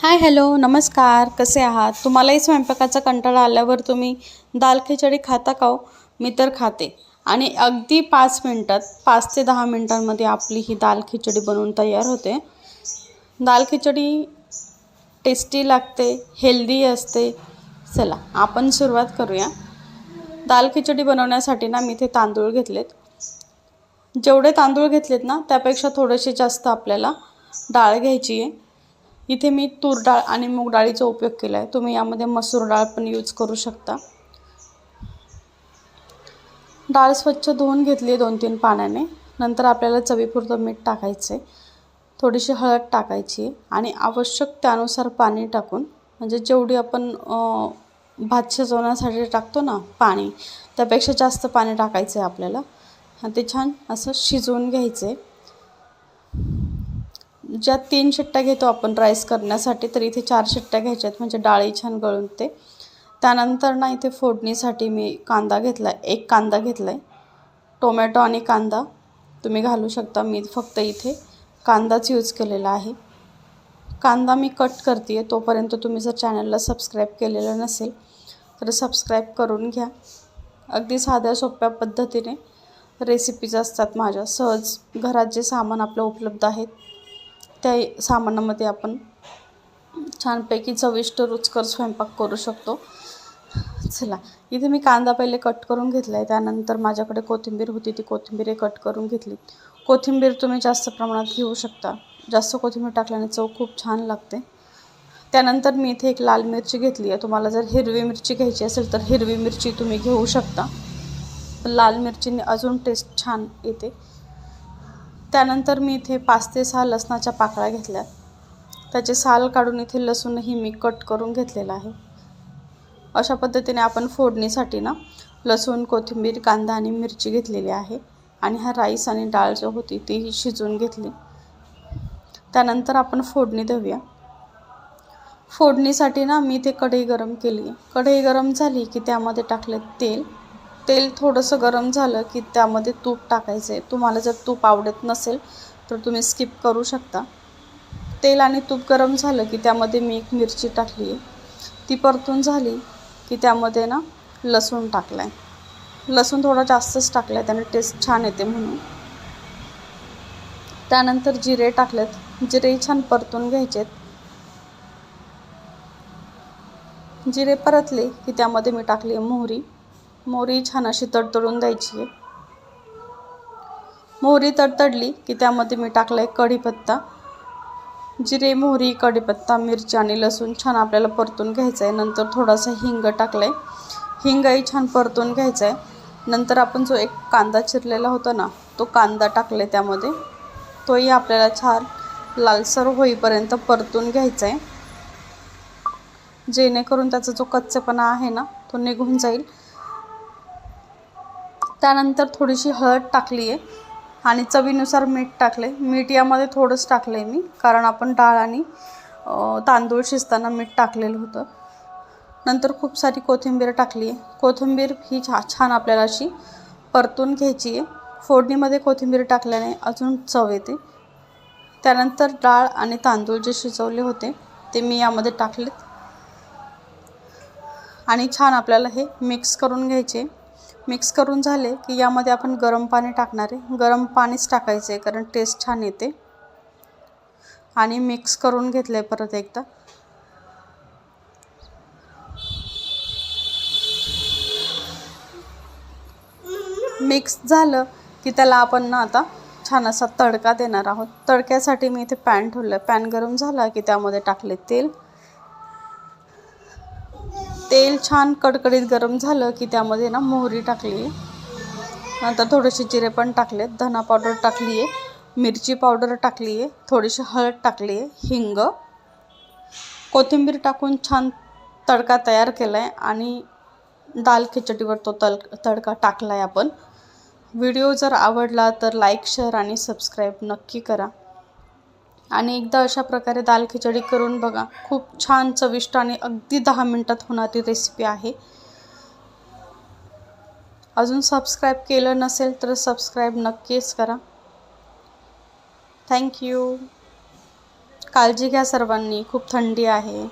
Hi hello नमस्कार कसे आहात? तुम्हालाही स्वयंपाकाचा कंटाळा आल्यावर तुम्ही दाल खिचडी खाता का हो? मी तर खाते. आणि अगदी पाच मिनटात पाच ते दहा मिनटांमध्ये आपली ही दाल खिचडी बनवून तयार होते. दाल खिचडी टेस्टी लागते हेल्दी असते. चला आपण सुरुवात करूया. दाल खिचडी बनवण्यासाठी ना मी इथे तांदूळ घेतलेत. जेवढे तांदूळ घेतलेत ना त्यापेक्षा थोडेसे जास्त आपल्याला डाळ घ्यायची आहे. इथे मी तूर डाळ आणि मूग डाळीचा उपयोग केला आहे तुम्ही यामध्ये मसूर डाळ पण यूज करू शकता. डाळ स्वच्छ धुवून घेतली दोन तीन पाण्याने. नंतर आपल्याला चवीपुरतं मीठ टाकायचं आहे थोडीशी हळद टाकायची आहे आणि आवश्यक त्यानुसार पाणी टाकून म्हणजे जेवढी आपण भात शिजवण्यासाठी टाकतो ना पाणी त्यापेक्षा जास्त पाणी टाकायचं आहे आपल्याला ते छान असं शिजवून घ्यायचं आहे ज्या तीन शिट्ट्या घेतो आपण राईस करण्यासाठी तर इथे चार शिट्ट्या घ्यायच्या आहेत म्हणजे डाळी छान गळून ते. त्यानंतर ना इथे फोडणीसाठी मी कांदा घेतला आहे एक कांदा घेतला आहे टोमॅटो आणि कांदा तुम्ही घालू शकता मी फक्त इथे कांदाच यूज केलेला आहे. कांदा मी कट करते आहे तोपर्यंत तुम्ही जर चॅनलला सबस्क्राईब केलेलं नसेल तर सबस्क्राईब करून घ्या. अगदी साध्या सोप्या पद्धतीने रेसिपीज असतात माझ्या सहज घरात जे सामान आपलं उपलब्ध आहेत त्या सामानामध्ये आपण छानपैकी चविष्ट रुचकर स्वयंपाक करू शकतो. चला इथे मी कांदा पहिले कट करून घेतला आहे त्यानंतर माझ्याकडे कोथिंबीर होती ती कोथिंबीर कट करून घेतली. कोथिंबीर तुम्ही जास्त प्रमाणात घेऊ शकता. जास्त कोथिंबीर टाकल्याने चव खूप छान लागते. त्यानंतर मी इथे एक लाल मिरची घेतली आहे. तुम्हाला जर हिरवी मिरची घ्यायची असेल तर हिरवी मिरची तुम्ही घेऊ शकता. लाल मिरचीने अजून टेस्ट छान येते. त्यानंतर मी इथे पाच ते सहा लसणाच्या पाकळ्या घेतल्या. त्याचे साल काढून इथे लसूणही मी कट करून घेतलेला आहे. अशा पद्धतीने आपण फोडणीसाठी ना लसूण कोथिंबीर कांदा आणि मिरची घेतलेली आहे आणि हा राईस आणि डाळ जो होती तीही शिजवून घेतली. त्यानंतर आपण फोडणी देऊया. फोडणीसाठी ना मी ते कढई गरम केली. कढई गरम झाली की त्यामध्ये टाकले तेल तेल थोडंसं गरम झालं की त्यामध्ये तूप टाकायचं आहे तुम्हाला जर तूप आवडत नसेल तर तुम्ही स्किप करू शकता. तेल आणि तूप गरम झालं की त्यामध्ये मी एक मिरची टाकली आहे. ती परतून झाली की त्यामध्ये ना लसूण टाकला आहे लसूण थोडा जास्तच टाकला आहे त्याने टेस्ट छान येते म्हणून. त्यानंतर जिरे टाकलेत. जिरे छान परतून घ्यायचेत. जिरे परतले की त्यामध्ये मी टाकली आहे मोहरी. मोहरी छान अशी तडतडून द्यायची आहे. मोहरी तडतडली की त्यामध्ये मी टाकला आहे कढीपत्ता. जिरे मोहरी कढीपत्ता मिरची आणि लसूण छान आपल्याला परतून घ्यायचं आहे नंतर थोडासा हिंग टाकलं आहे हिंगही छान परतून घ्यायचं आहे नंतर आपण जो एक कांदा चिरलेला होता ना तो कांदा टाकला आहे त्यामध्ये. तोही आपल्याला छान लालसर होईपर्यंत परतून घ्यायचा आहे जेणेकरून त्याचा जो कच्चेपणा आहे ना तो निघून जाईल. त्यानंतर थोडीशी हळद टाकली आहे आणि चवीनुसार मीठ टाकले. मीठ यामध्ये थोडंच टाकलं आहे मी कारण आपण डाळ आणि तांदूळ शिजताना मीठ टाकलेलं होतं. नंतर खूप सारी कोथिंबीर टाकली आहे. कोथिंबीर ही छा छान आपल्याला अशी परतून घ्यायची आहे. फोडणीमध्ये कोथिंबीर टाकल्याने अजून चव येते. त्यानंतर डाळ आणि तांदूळ जे शिजवले होते ते मी यामध्ये टाकलेत. आणि छान आपल्याला हे मिक्स करून घ्यायचे. मिक्स करून झाले की यामध्ये आपण गरम पाणी टाकणार आहे. गरम पाणीच टाकायचं आहे कारण टेस्ट छान येते. आणि मिक्स करून घेतलं आहे परत एकदा. मिक्स झालं की त्याला आपण ना आता छान असा तडका देणार आहोत. तडक्यासाठी मी इथे पॅन ठेवलं. आहे पॅन गरम झाला की त्यामध्ये टाकले तेल. तेल छान कडकडीत गरम झालं की त्यामध्ये ना मोहरी टाकली. नंतर थोडेसे जिरे पण टाकले धना पावडर टाकली आहे मिरची पावडर टाकली आहे थोडीशी हळद टाकली आहे हिंग. कोथिंबीर टाकून छान तडका तयार केला आहे आणि दाल खिचडीवर तो तल तडका टाकला आहे आपण. व्हिडिओ जर आवडला तर लाईक शेअर आणि सबस्क्राईब नक्की करा. आणि एकदा अशा प्रकारे दाल खिचडी करून बघा. खूप छान चविष्ट आणि अगदी दहा मिनटात होणारी रेसिपी आहे. अजून सबस्क्राईब केलं नसेल तर सबस्क्राईब नक्कीच करा. थँक्यू काळजी घ्या सर्वांनी. खूप थंडी आहे.